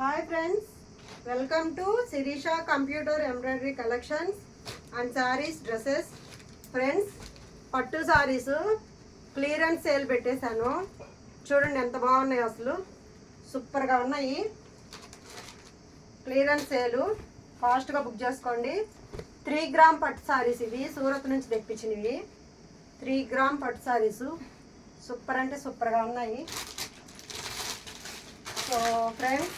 Hi friends welcome to Sirisha computer embroidery collections and saris dresses friends పట్టు saris clearance sale పెట్టేశాను. చూడండి ఎంత బాగున్నాయి అసలు. సూపర్గా ఉన్నాయి. క్లియరెన్స్ సేలు ఫాస్ట్గా బుక్ చేసుకోండి. త్రీ గ్రామ్ పట్టు సారీస్ ఇవి సూరత్ నుంచి తెప్పించినవి. త్రీ గ్రామ్ పట్టు శారీసు సూపర్ అంటే సూపర్గా ఉన్నాయి. సో ఫ్రెండ్స్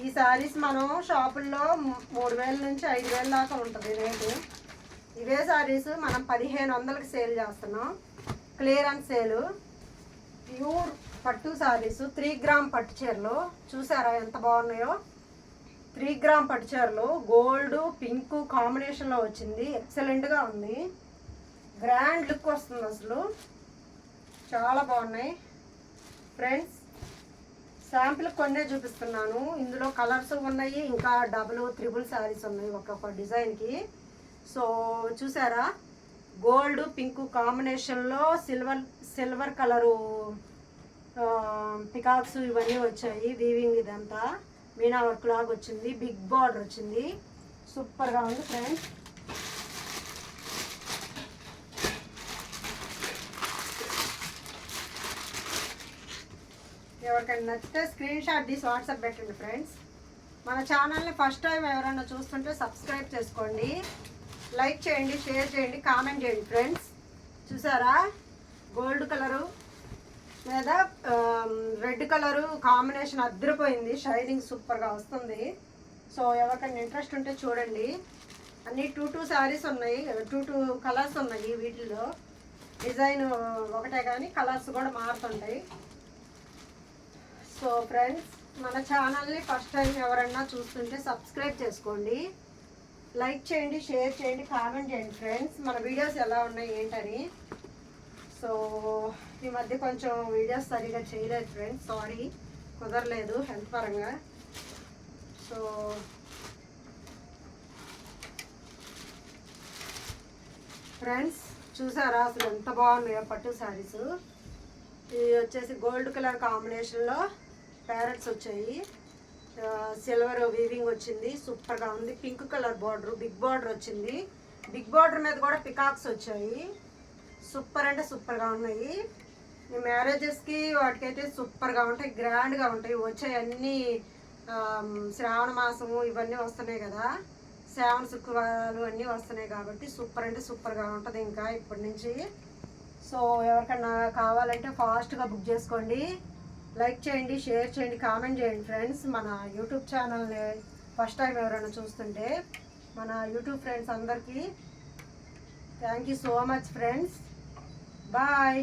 ఈ సారీస్ మనం షాపుల్లో మూడు వేల నుంచి ఐదు వేల దాకా ఉంటుంది రేటు. ఇవే సారీస్ మనం పదిహేను వందలకి సేల్ చేస్తున్నాం. Clearance sale. ప్యూర్ పట్టు సారీస్ త్రీ గ్రామ్ పట్టు చీరలు. చూసారా ఎంత బాగున్నాయో? త్రీ గ్రామ్ పట్టు చీరలు. గోల్డ్ పింక్ కాంబినేషన్లో వచ్చింది. ఎక్సలెంట్గా ఉంది. గ్రాండ్ లుక్ వస్తుంది అసలు. చాలా బాగున్నాయి. ఫ్రెండ్స్ శాంపిల్ కొన్నే చూపిస్తున్నాను. ఇందులో కలర్స్ ఉన్నాయి ఇంకా డబుల్ త్రిబుల్ శారీస్ ఉన్నాయి ఒక్కొక్క డిజైన్కి సో చూసారా? గోల్డ్ పింక్ కాంబినేషన్లో సిల్వర్ సిల్వర్ కలరు పికాక్స్ ఇవన్నీ వచ్చాయి వీవింగ్ ఇదంతా. మీనా వర్క్ లాగా వచ్చింది బిగ్ బార్డర్ వచ్చింది. సూపర్గా ఉంది ఫ్రెండ్స్ ఎవరికైనా నచ్చితే స్క్రీన్ షాట్ తీసి వాట్సాప్ పెట్టండి ఫ్రెండ్స్ మన ఛానల్ని ఫస్ట్ టైం ఎవరైనా చూస్తుంటే సబ్స్క్రైబ్ చేసుకోండి. లైక్ చేయండి షేర్ చేయండి కామెంట్ చేయండి ఫ్రెండ్స్ చూసారా? గోల్డ్ కలరు లేదా రెడ్ కలరు కాంబినేషన్ అద్దరిపోయింది. షైనింగ్ సూపర్గా వస్తుంది. సో ఎవరికైనా ఇంట్రెస్ట్ ఉంటే చూడండి. అన్ని టూ టూ శారీస్ ఉన్నాయి. టూ టూ కలర్స్ ఉన్నాయి వీటిలో డిజైన్ ఒకటే కానీ కలర్స్ కూడా మారుతుంటాయి. సో ఫ్రెండ్స్ మన ఛానల్ని ఫస్ట్ టైం ఎవరన్నా చూస్తుంటే సబ్స్క్రైబ్ చేసుకోండి. లైక్ చేయండి షేర్ చేయండి కామెంట్ చేయండి ఫ్రెండ్స్ మన వీడియోస్ ఎలా ఉన్నాయి ఏంటని. సో ఈ మధ్య కొంచెం వీడియోస్ సరిగా చేయలేదు ఫ్రెండ్స్ సారీ కుదరలేదు హెల్త్ పరంగా. సో ఫ్రెండ్స్ చూసారా? అసలు ఎంత బాగున్నాయో పట్టు శారీస్ ఇది వచ్చేసి గోల్డ్ కలర్ కాంబినేషన్లో ప్యారెట్స్ వచ్చాయి. సిల్వర్ వీవింగ్ వచ్చింది. సూపర్గా ఉంది. Pink colour border big border వచ్చింది. బిగ్ బార్డర్ మీద కూడా పికాక్స్ వచ్చాయి. సూపర్ అంటే సూపర్గా ఉన్నాయి. ఈ మ్యారేజెస్కి వాటికైతే సూపర్గా ఉంటాయి గ్రాండ్గా ఉంటాయి. వచ్చే అన్నీ శ్రావణ మాసము ఇవన్నీ వస్తున్నాయి కదా. శ్రావణ శుక్రవారాలు అన్నీ వస్తున్నాయి కాబట్టి సూపర్ అంటే సూపర్గా ఉంటుంది ఇంకా ఇప్పటి నుంచి. సో ఎవరికన్నా కావాలంటే ఫాస్ట్గా బుక్ చేసుకోండి. లైక్ చేయండి షేర్ చేయండి కామెంట్ చేయండి ఫ్రెండ్స్. మన యూట్యూబ్ ఛానల్ని ఫస్ట్ టైం ఎవరైనా చూస్తుంటే మన యూట్యూబ్ ఫ్రెండ్స్ అందరికీ thank you so much friends. Bye.